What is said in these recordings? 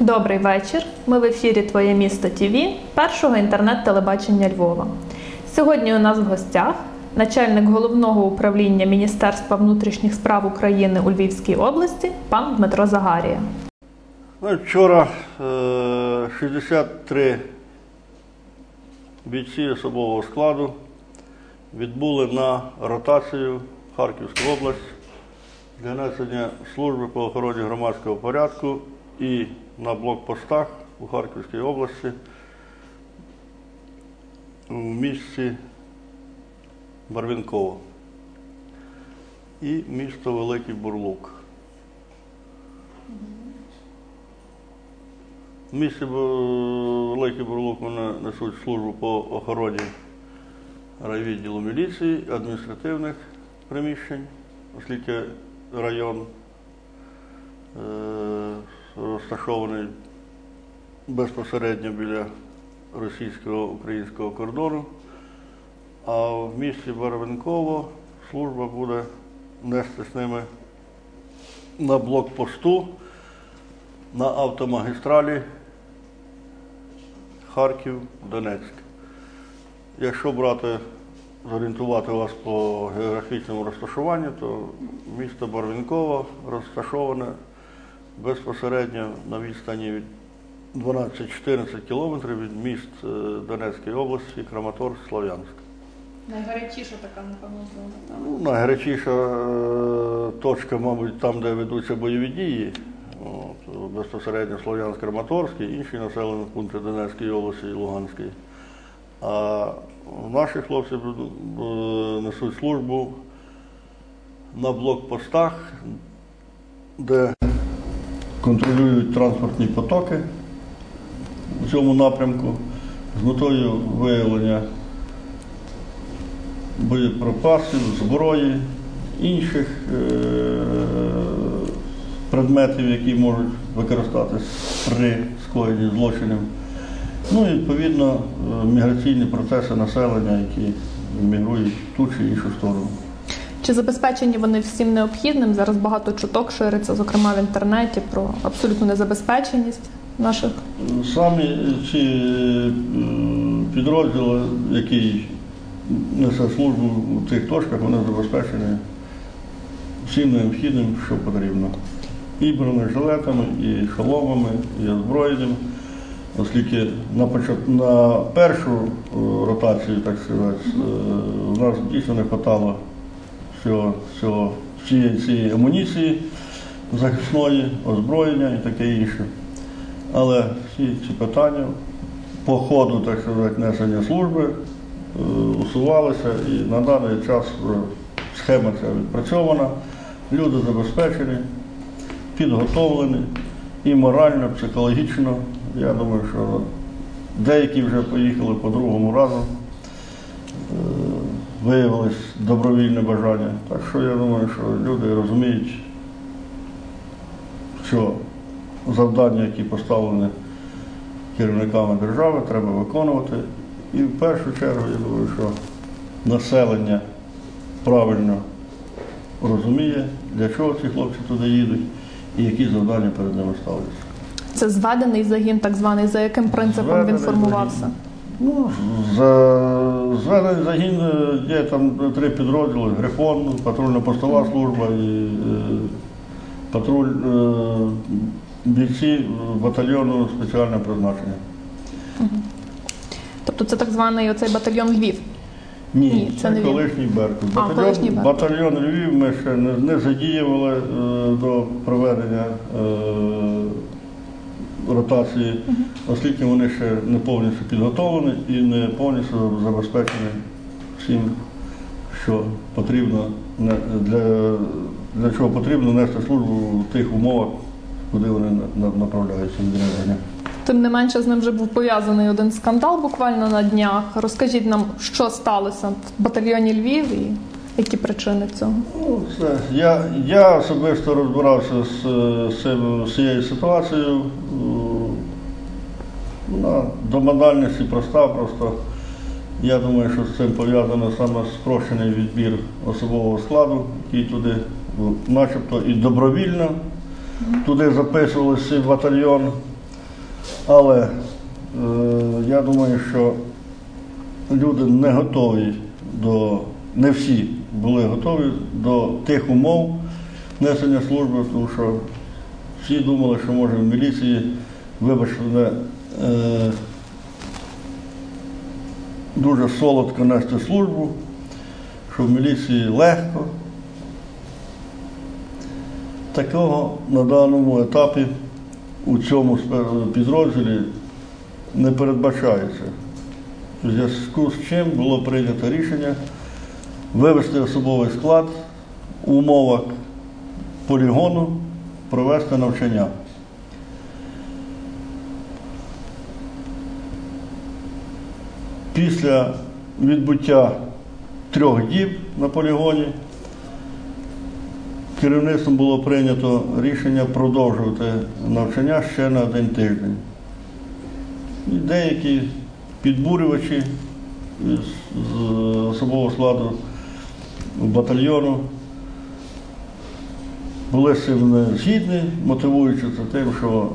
Добрий вечір. Ми в ефірі Твоє місто ТВ, першого інтернет-телебачення Львова. Сьогодні у нас в гостях начальник головного управління Міністерства внутрішніх справ України у Львівській області пан Дмитро Загарія. Ну, вчора е, 63 бійці особового складу відбули на ротацію в Харківську область для несення служби по охороні громадського порядку і на блокпостах у Харківській області у місті Барвінково і місто Великий Бурлук. В місті Великий Бурлук вони несуть службу по охороні райвідділу міліції, адміністративних приміщень, оскільки район е, розташований безпосередньо біля російсько-українського кордону. А в місті Барвинково служба буде нести з ними на блокпосту на автомагістралі Харків-Донецьк. Якщо брати, зорієнтувати вас по географічному розташуванню, то місто Барвінково розташоване безпосередньо на відстані від 12-14 кілометрів від міст е, Донецької області, Краматорськ, Слов'янськ. Найгарячіша така, напевно, зона. Ну, найгарячіша е, точка, мабуть, там, де ведуться бойові дії, от, безпосередньо Слов'янськ, Краматорський, інші населені пункти Донецької області і Луганської. А наші хлопці е, несуть службу на блокпостах, де контролюють транспортні потоки у цьому напрямку з метою виявлення боєприпасів, зброї, інших е, предметів, які можуть використатись при скоєнні злочинів. Ну і відповідно е, міграційні процеси населення, які мігрують в ту чи іншу сторону. Чи забезпечені вони всім необхідним? Зараз багато чуток шириться, зокрема в інтернеті, про абсолютну незабезпеченість наших Самі ці е, підрозділи, які несе службу у тих точках, вони забезпечені всім необхідним, що потрібно. І бронежилетами, і шоломами, і озброєнням, оскільки на, на першу е, ротацію, так сказати, е, у нас дійсно не вистачало всього, всього, всієї цієї амуніції захисної, озброєння і таке інше. Але всі ці питання по ходу, так сказати, несення служби е, усувалися і на даний час схема ця відпрацьована, люди забезпечені, підготовлені і морально, психологічно. Я думаю, що деякі вже поїхали по другому разу, е, виявилось добровільне бажання. Так що я думаю, що люди розуміють, що завдання, які поставлені керівниками держави, треба виконувати. І в першу чергу, я думаю, що населення правильно розуміє, для чого ці хлопці туди їдуть і які завдання перед ними ставляться. це зведений загін, так званий, за яким принципом Зведений він формувався? Ну, за зведений загін е, є там три підрозділи: Грифон, патрульно-постова служба і е, патруль е, бійці батальйону спеціального призначення. Тобто це так званий оцей батальйон Львів. Ні, Ні, це це, не колишній Беркут. А, Батальйон, колишній Беркут. батальйон Львів ми ще не, не задіювали е, до проведення е, ротації, оскільки вони ще не повністю підготовлені і не повністю забезпечені всім, що потрібно для, для чого потрібно нести службу в тих умовах, куди вони на- на- направляються відрядження. Тим не менше, з ним вже був пов'язаний один скандал буквально на днях. Розкажіть нам, що сталося в батальйоні Львів і які причини цього. Ну, це, я, я особисто розбирався з, з, цим- з цією ситуацією. Вона до банальності проста, просто я думаю, що з цим пов'язано саме спрощений відбір особового складу, який туди, ну, начебто і добровільно туди записувалися в батальйон. Але е, я думаю, що люди не готові до, не всі були готові до тих умов несення служби, тому що всі думали, що може в міліції, вибачте, е, дуже солодко нести службу, що в міліції легко. Такого на даному етапі у цьому підрозділі не передбачається. У зв'язку з чим було прийнято рішення вивести особовий склад у умовах полігону, провести навчання. Після відбуття трьох діб на полігоні керівництвом було прийнято рішення продовжувати навчання ще на один тиждень. І деякі підбурювачі з, особового складу батальйону були з цим згідні, мотивуючи це тим, що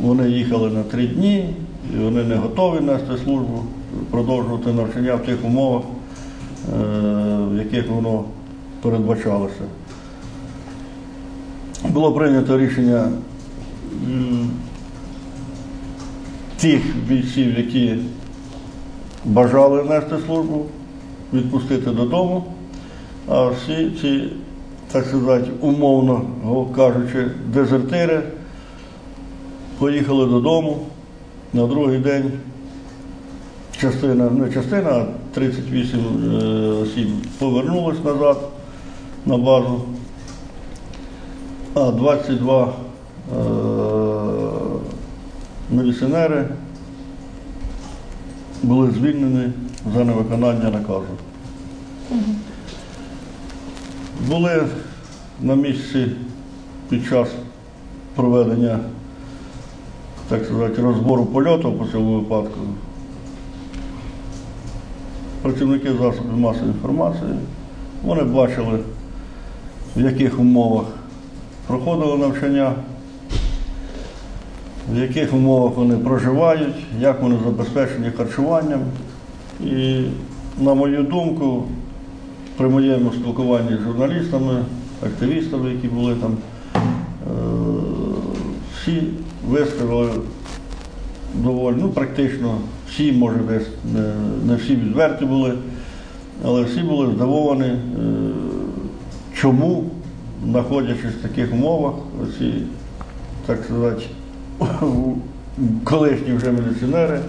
вони їхали на три дні, і вони не готові нести службу, продовжувати навчання в тих умовах, е, в яких воно передбачалося. Було прийнято рішення тих бійців, які бажали нести службу, відпустити додому, а всі ці, так сказати, умовно кажучи, дезертири поїхали додому на другий день. Частина, не частина, а 38 е, осіб повернулись назад на базу, а 22 е, були звільнені за невиконання наказу. Були на місці під час проведення, так сказати, розбору польоту по цьому випадку. Працівники засобів масової інформації, вони бачили, в яких умовах проходило навчання, в яких умовах вони проживають, як вони забезпечені харчуванням. І, на мою думку, при моєму спілкуванні з журналістами, активістами, які були там, е, всі висказали доволі, ну практично всі, може не, не всі відверті були, але всі були здивовані, е, чому, знаходячись в таких умовах, оці, так сказати, колишні вже міліціонери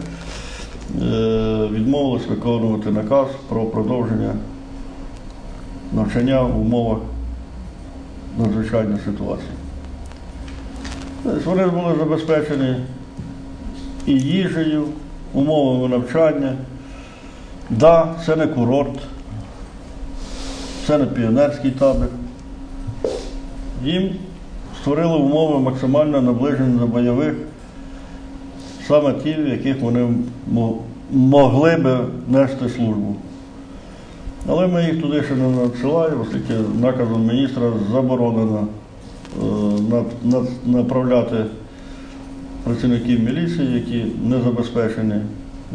е, відмовились виконувати наказ про продовження навчання в умовах надзвичайної ситуації. Тобто Вони були забезпечені і їжею, умовами навчання. Да, це не курорт, це не піонерський табір. Їм створили умови максимально наближені до бойових, саме ті, в яких вони могли би нести службу. Але ми їх туди ще не надсилаємо, оскільки наказом міністра заборонено е, на- на- направляти працівників міліції, які не забезпечені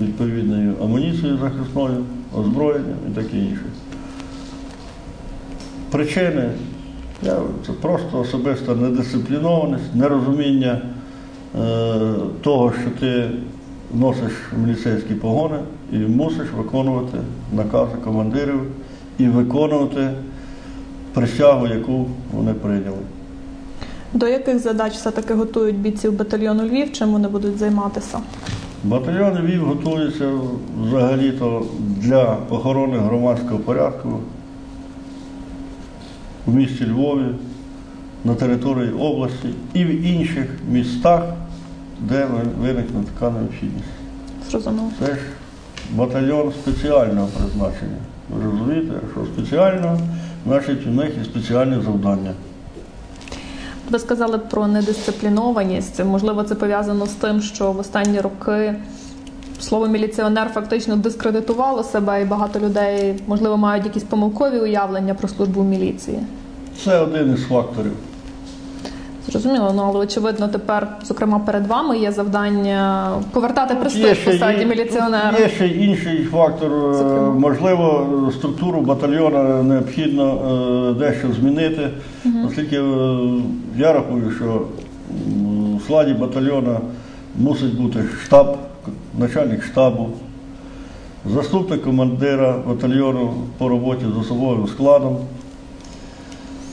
відповідною амуніцією захисною, озброєнням і таке інше. Причини я, це просто особиста недисциплінованість, нерозуміння е, того, що ти носиш міліцейські погони і мусиш виконувати накази командирів і виконувати присягу, яку вони прийняли. До яких задач все-таки готують бійців батальйону Львів, чим вони будуть займатися? Батальйон Львів готується взагалі-то для охорони громадського порядку в місті Львові, на території області і в інших містах, де виникне така необхідність. Зрозуміло. Це ж батальйон спеціального призначення. Ви розумієте, що спеціально, значить, у них і спеціальні завдання. Ви сказали про недисциплінованість. Можливо, це пов'язано з тим, що в останні роки слово міліціонер фактично дискредитувало себе, і багато людей, можливо, мають якісь помилкові уявлення про службу в міліції. Це один із факторів. Зрозуміло, ну але очевидно, тепер, зокрема, перед вами є завдання повертати престиж посаді міліціонера. Є ще інший фактор. Е, Зокрема. Можливо, структуру батальйону необхідно е, дещо змінити, оскільки е, я рахую, що в складі батальйону мусить бути штаб, начальник штабу, заступник командира батальйону по роботі з особовим складом.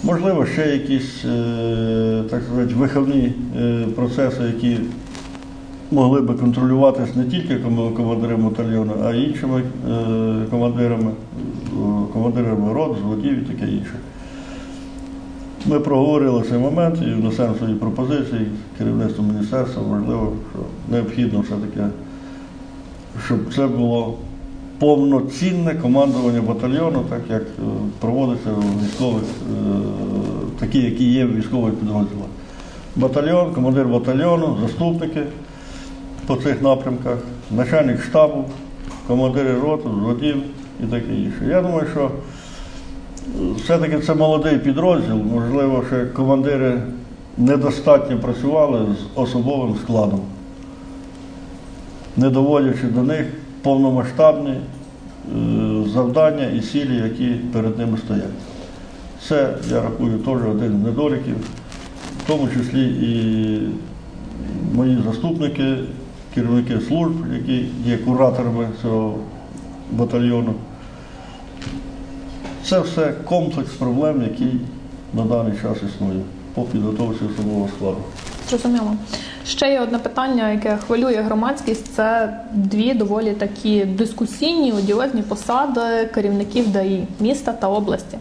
Можливо, ще якісь е, так сказати, виховні е, процеси, які могли би контролюватись не тільки ком- командиром батальйону, а й іншими е, командирами, командирами рот, зводів і таке інше. Ми проговорили цей момент і внесемо свої пропозиції керівництву міністерства. Можливо, що необхідно все-таки, щоб це було повноцінне командування батальйону, так як е, проводиться у військових, е, такі, які є в військових підрозділах. Батальйон, командир батальйону, заступники по цих напрямках, начальник штабу, командири роту, взводів і таке інше. Я думаю, що е, все-таки це молодий підрозділ, можливо, ще командири недостатньо працювали з особовим складом, не доводячи до них повномасштабні е, завдання і цілі, які перед ними стоять. Це, я рахую, теж один з недоліків, в тому числі і мої заступники, керівники служб, які є кураторами цього батальйону. Це все комплекс проблем, який на даний час існує по підготовці особового складу. Зрозуміло. Ще є одне питання, яке хвилює громадськість. Це дві доволі такі дискусійні, одіозні посади керівників ДАІ міста та області.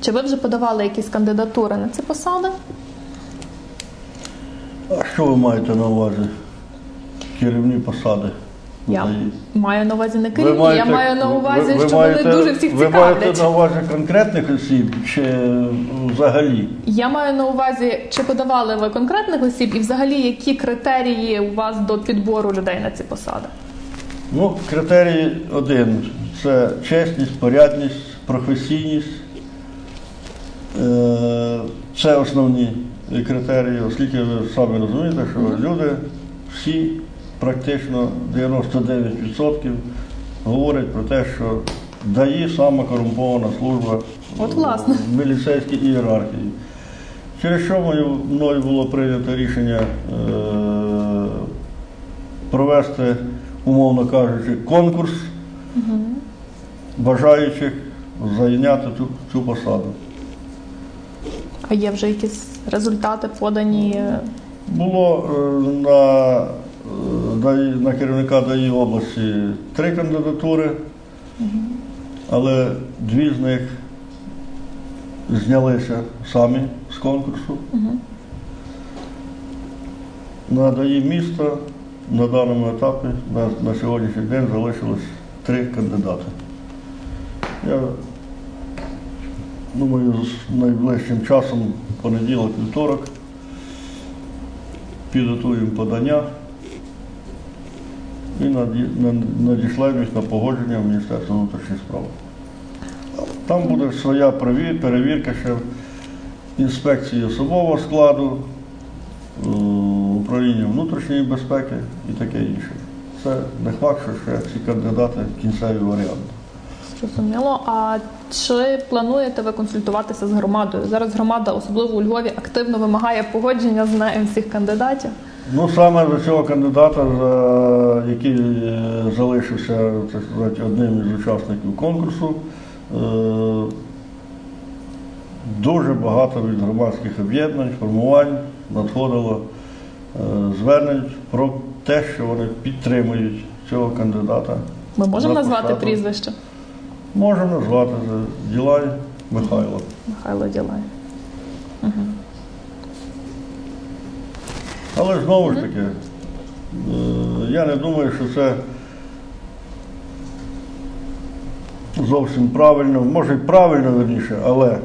Чи ви вже подавали якісь кандидатури на ці посади? А що ви маєте на увазі? Керівні посади? Я маю на увазі не Ви керівні, я маю на увазі, ви- ви що маєте- вони дуже всіх Ви цікавлять. маєте на увазі конкретних осіб чи взагалі? Я маю на увазі, чи подавали ви конкретних осіб, і взагалі які критерії у вас до підбору людей на ці посади? Ну, критерій один це чесність, порядність, професійність. Е, Це основні критерії, оскільки ви самі розумієте, що люди всі, практично 99% говорять про те, що дає саме корумпована служба От, власне. в міліцейській ієрархії. Через що мною- було прийнято рішення е, провести, умовно кажучи, конкурс бажаючих зайняти цю, цю посаду. А є вже якісь результати подані? Було е, на, е, на керівника ДАІ області три кандидатури, але дві з них знялися самі з конкурсу. На ДАІ міста на даному етапі на, на сьогоднішній день залишилось три кандидати. Я думаю, з найближчим часом, понеділок, вівторок, підготуємо подання і наді- на- їх на погодження в Міністерство внутрішніх справ. Там буде своя перевірка ще інспекції особового складу, е, управління внутрішньої безпеки і таке інше. Це не факт, що ще ці кандидати кінцеві варіанти. Зрозуміло. А чи плануєте ви консультуватися з громадою? Зараз громада, особливо у Львові, активно вимагає погодження з нею всіх кандидатів. Ну, саме до цього кандидата, за- який е, залишився так сказати, одним із учасників конкурсу, е, дуже багато від громадських об'єднань, формувань надходило е, звернень про те, що вони підтримують цього кандидата. Ми можемо на назвати прізвище Можемо назвати Ділай Михайло. Михайло Ділай. Але знову ж таки, е, я не думаю, що це зовсім правильно, може і правильно верніше, але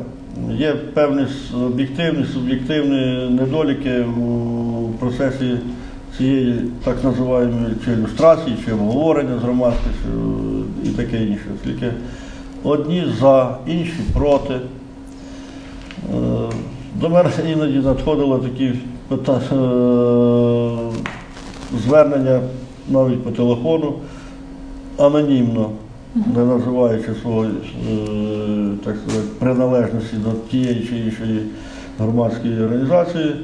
є певні об'єктивні, суб'єктивні недоліки у процесі цієї так називаємої чи ілюстрації, чи обговорення з громадськістю і таке інше. Оскільки одні за, інші проти. Е, До мене іноді надходило такі пита- е, звернення навіть по телефону анонімно, не називаючи свого е, так сказати, приналежності до тієї чи іншої громадської організації,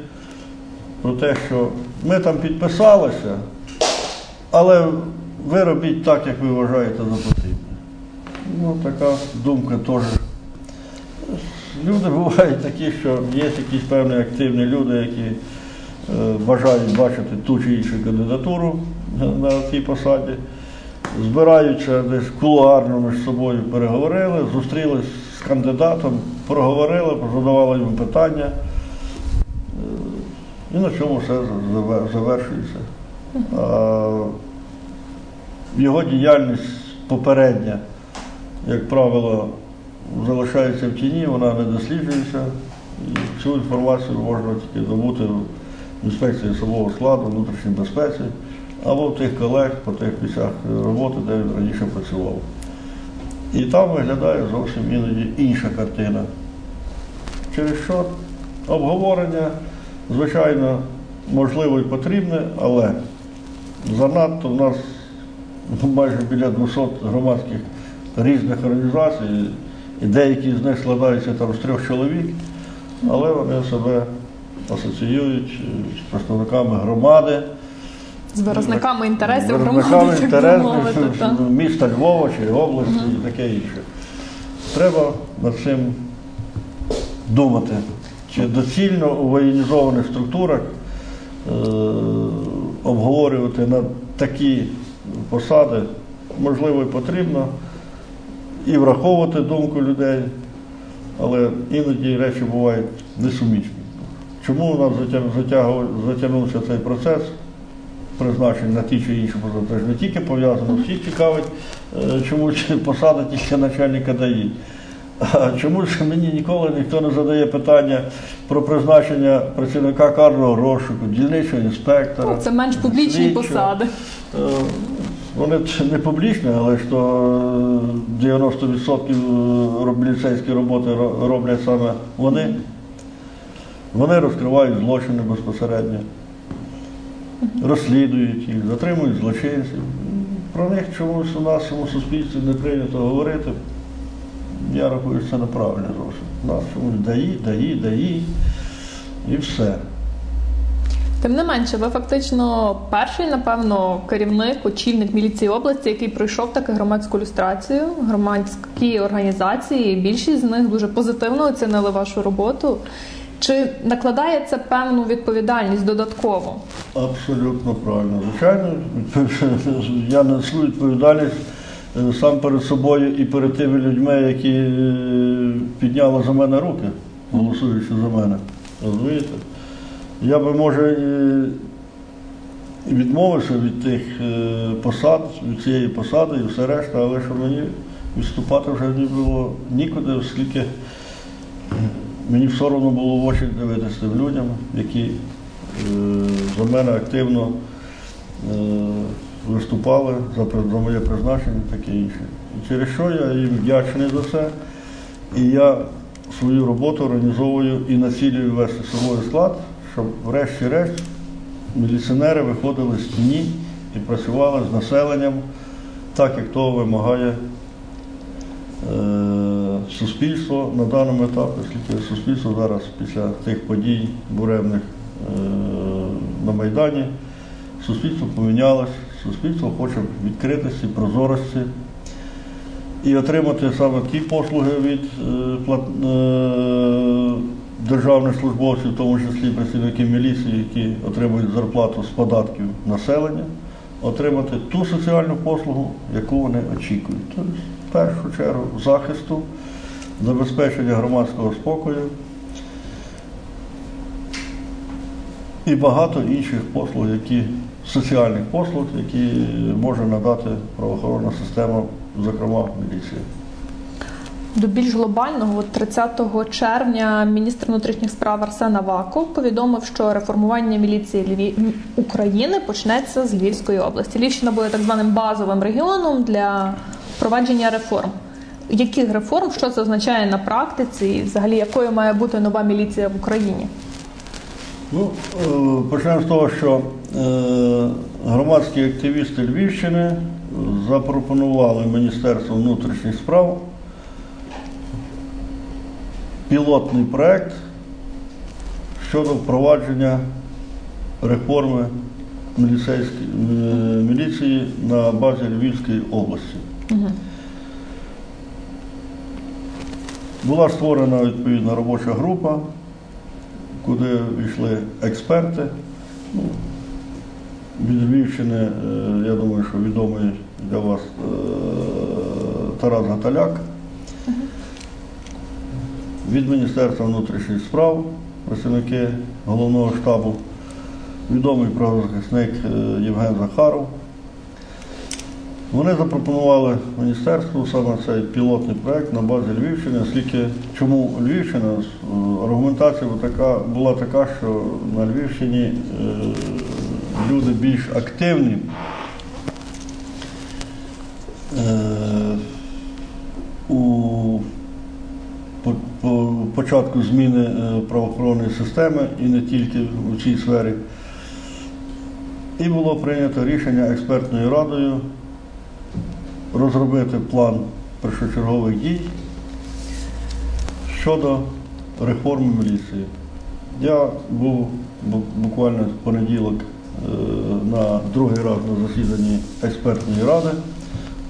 про те, що ми там підписалися, але ви робіть так, як ви вважаєте за потрібне. Ну, така думка теж. Люди бувають такі, що є якісь певні активні люди, які е, бажають бачити ту чи іншу кандидатуру на, цій посаді. Збираються десь кулуарно між собою переговорили, зустрілись з кандидатом, проговорили, задавали йому питання. Е, І на цьому все завершується. Його діяльність попередня, як правило, залишається в тіні, вона не досліджується. І цю інформацію можна тільки добути в інспекції особового складу, внутрішній безпеці або в тих колег по тих місцях роботи, де він раніше працював. І там виглядає зовсім іноді інша картина. Через що обговорення, звичайно, можливо і потрібне, але занадто в нас майже біля 200 громадських різних організацій, і деякі з них складаються там з трьох чоловік, але вони себе асоціюють з представниками громади, З виразниками інтересів громади, би інтересів міста Львова чи області і таке інше. Треба над цим думати. Чи доцільно у воєнізованих структурах е, обговорювати на такі посади, можливо, і потрібно, і враховувати думку людей, але іноді речі бувають несумісні. Чому у нас затягнувся цей процес? призначень на ті чи інші посади. Це ж не тільки пов'язано, всіх цікавить, е, чому посада тільки начальника ДАІ. А чому ж мені ніколи ніхто не задає питання про призначення працівника карного розшуку, дільничого інспектора? Ну, Це менш публічні слідчого? посади. Вони не публічні, але ж то е, 90% міліцейської роботи роблять саме вони. Вони розкривають злочини безпосередньо, розслідують їх, затримують злочинців. Про них чомусь у нашому суспільстві не прийнято говорити. Я рахую, що це неправильно зовсім. Нас чомусь даї, даї, даї і все. Тим не менше, ви фактично перший, напевно, керівник, очільник міліції області, який пройшов таку громадську люстрацію, громадські організації. Більшість з них дуже позитивно оцінили вашу роботу. Чи накладає це певну відповідальність додатково? Абсолютно правильно. Звичайно, я несу відповідальність е, сам перед собою і перед тими людьми, які е, підняли за мене руки, голосуючи за мене. Розумієте? Я би, може, і відмовився від тих е, посад, від цієї посади і все решта, але що мені відступати вже не було нікуди, оскільки мені одно було в очі дивитися тим людям, які е, за мене активно е, виступали за, моє призначення таке інше. І через що я їм вдячний за це. І я свою роботу організовую і націлюю вести собою склад, щоб врешті-решт міліціонери виходили з тіні і працювали з населенням так, як того вимагає е, суспільство на даному етапі, оскільки суспільство зараз після тих подій буремних е, на Майдані, суспільство помінялось, суспільство хоче відкритості, прозорості і отримати саме ті послуги від е, державних службовців, в тому числі працівників міліції, які отримують зарплату з податків населення, отримати ту соціальну послугу, яку вони очікують. Тобто, в першу чергу, захисту, забезпечення громадського спокою і багато інших послуг, які соціальних послуг, які може надати правоохоронна система, зокрема міліція. До більш глобального, 30 червня міністр внутрішніх справ Арсен Аваков повідомив, що реформування міліції Львів... України почнеться з Львівської області. Львівщина буде так званим базовим регіоном для впровадження реформ. яких реформ, що це означає на практиці, і взагалі якою має бути нова міліція в Україні? Ну, е, почнемо з того, що е, громадські активісти Львівщини запропонували Міністерству внутрішніх справ пілотний проект щодо впровадження реформи е, міліції на базі Львівської області. Була створена відповідна робоча група, куди війшли експерти. Ну, від Львівщини, е, я думаю, що відомий для вас е, Тарас Гаталяк. Від Міністерства внутрішніх справ, працівники головного штабу, відомий правозахисник е, Євген Захаров. Вони запропонували міністерству саме цей пілотний проект на базі Львівщини, оскільки чому Львівщина? Е, Аргументація була така, що на Львівщині е, люди більш активні. Е, у по, по початку зміни е, правоохоронної системи і не тільки у цій сфері. І було прийнято рішення експертною радою розробити план першочергових дій щодо реформи міліції. Я був буквально в понеділок е, на другий раз на засіданні експертної ради,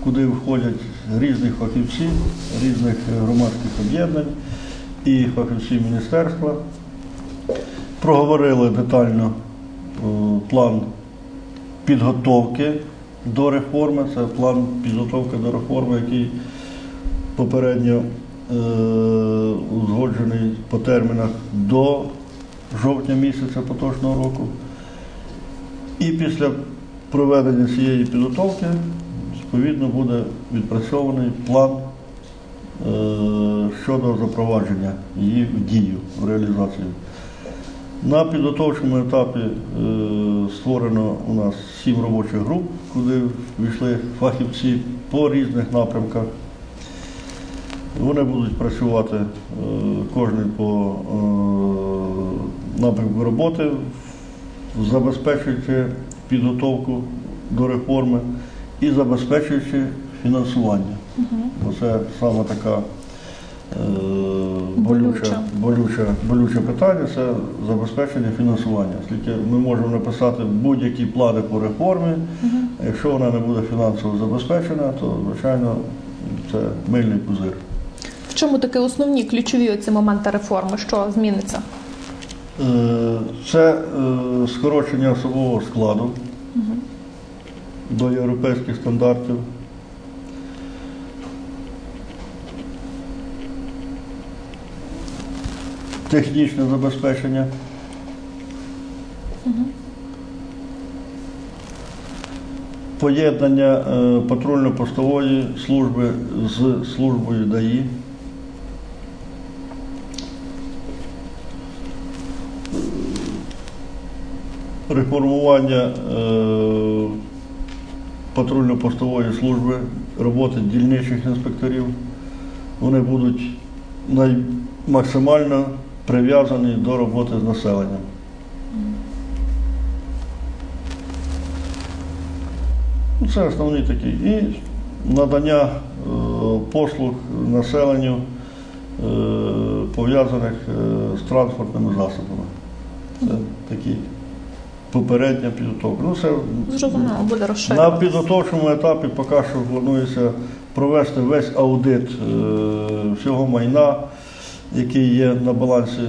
куди входять різні фахівці, різних громадських об'єднань і фахівці міністерства. Проговорили детально е, план підготовки до реформи. Це план підготовки до реформи, який попередньо е, узгоджений по термінах до жовтня місяця поточного року. І після проведення цієї підготовки, відповідно, буде відпрацьований план щодо запровадження її в дію, в реалізацію. На підготовчому етапі е, створено у нас сім робочих груп, куди війшли фахівці по різних напрямках. Вони будуть працювати е, кожен по е, напрямку роботи, забезпечуючи підготовку до реформи і забезпечуючи фінансування. Бо це саме така е, болюча, Болюча. болюче, питання це забезпечення фінансування. Оскільки ми можемо написати будь-які плани по реформі, а якщо вона не буде фінансово забезпечена, то звичайно це мильний пузир. В чому такі основні ключові оці моменти реформи? Що зміниться? Е, Це е, скорочення особового складу до європейських стандартів. Технічне забезпечення. Поєднання е, патрульно-постової служби з службою ДАІ. реформування е, патрульно-постової служби, роботи дільничих інспекторів. Вони будуть най- максимально прив'язані до роботи з населенням. Ну, Це основні такі. І надання е, послуг населенню, е, пов'язаних е, з транспортними засобами. Це такі попередня підготовка. Ну, це Зрозуміло, буде на підготовчому етапі поки що планується провести весь аудит е, всього майна, який є на балансі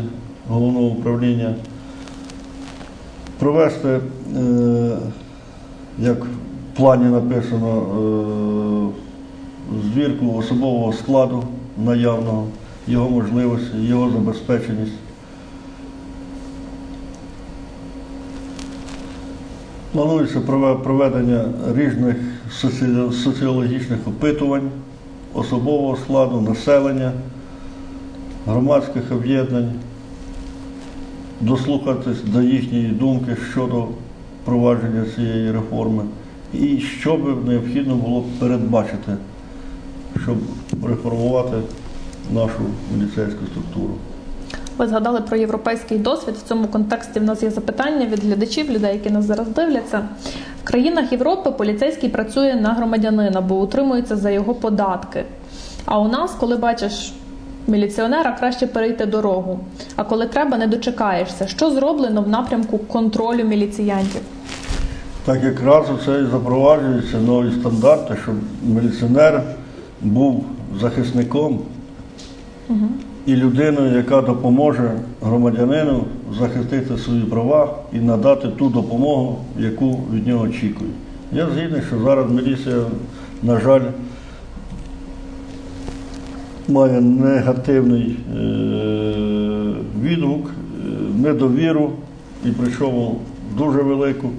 головного управління. Провести, е, як в плані написано, е, звірку особового складу наявного, його можливості, його забезпеченість. Планується проведення різних соціологічних опитувань особового складу, населення, громадських об'єднань, дослухатись до їхньої думки щодо провадження цієї реформи і що би необхідно було передбачити, щоб реформувати нашу міліцейську структуру. Ви згадали про європейський досвід. В цьому контексті в нас є запитання від глядачів, людей, які нас зараз дивляться. В країнах Європи поліцейський працює на громадянина, бо утримується за його податки. А у нас, коли бачиш міліціонера, краще перейти дорогу. А коли треба, не дочекаєшся. Що зроблено в напрямку контролю міліціянтів? Так якраз це і запроваджуються нові стандарти, щоб міліціонер був захисником і людиною, яка допоможе громадянину захистити свої права і надати ту допомогу, яку від нього очікують. Я згідний, що зараз міліція, на жаль, має негативний е, відгук, е, недовіру, і причому дуже велику.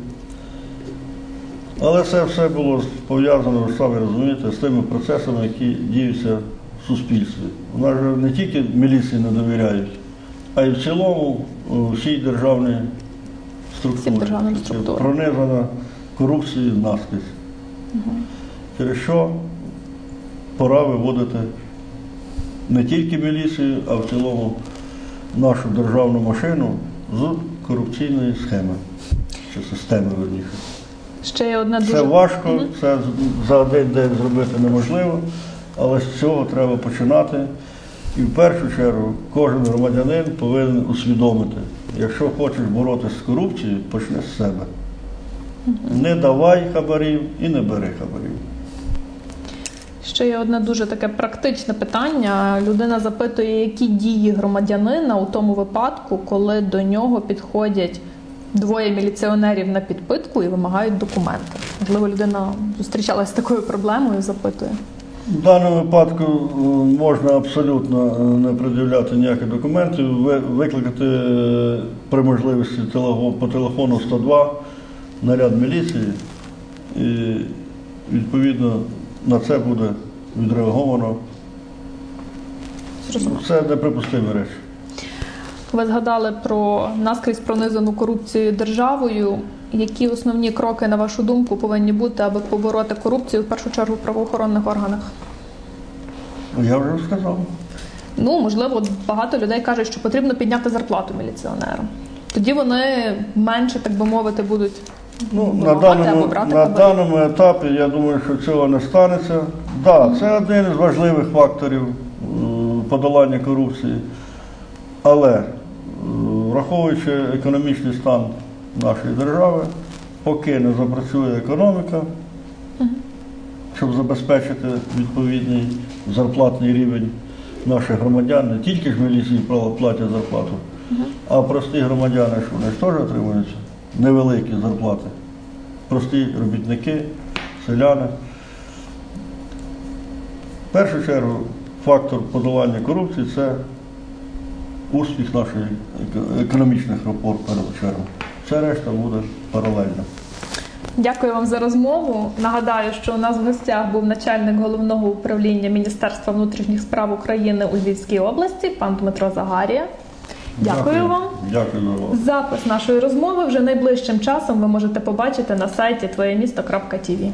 Але це все було пов'язано, ви самі розумієте, з тими процесами, які діються в суспільстві. У нас же не тільки міліції не довіряють, а й в цілому всій державній структурі. Державним структурам. Пронизана корупцією наскрізь. Через що пора виводити не тільки міліцію, а в цілому нашу державну машину з корупційної схеми чи системи верніше. Ще є одне дуже Це важко, це за один день зробити неможливо, але з цього треба починати. І в першу чергу кожен громадянин повинен усвідомити, якщо хочеш боротися з корупцією, почни з себе. Не давай хабарів і не бери хабарів. Ще є одне дуже таке практичне питання. Людина запитує, які дії громадянина у тому випадку, коли до нього підходять двоє міліціонерів на підпитку і вимагають документи. Можливо, людина зустрічалася з такою проблемою, запитує. В даному випадку е, можна абсолютно е, не пред'являти ніяких документів, ви- викликати е, при можливості по телефону 102 наряд міліції, і відповідно на це буде відреаговано. Це неприпустимі речі. Ви згадали про наскрізь пронизану корупцією державою. Які основні кроки, на вашу думку, повинні бути, аби побороти корупцію в першу чергу в правоохоронних органах? Я вже сказав. Ну, можливо, багато людей кажуть, що потрібно підняти зарплату міліціонерам. Тоді вони менше, так би мовити, будуть Ну, на даному, на даному етапі я думаю, що цього не станеться. Так, да, це один із важливих факторів е, подолання корупції. Але е, враховуючи економічний стан нашої держави, поки не запрацює економіка, щоб забезпечити відповідний зарплатний рівень наших громадян, не тільки ж міліції платять зарплату, а прості громадяни, що вони ж теж отримують невеликі зарплати. Прості робітники, селяни. В першу чергу фактор подолання корупції це успіх наших економічних в першу чергу. Все решта буде паралельно. Дякую вам за розмову. Нагадаю, що у нас в гостях був начальник головного управління Міністерства внутрішніх справ України у Львівській області, пан Дмитро Загарія. Дякую, вам. Дякую вам. Запис нашої розмови вже найближчим часом ви можете побачити на сайті твоємісто.тв.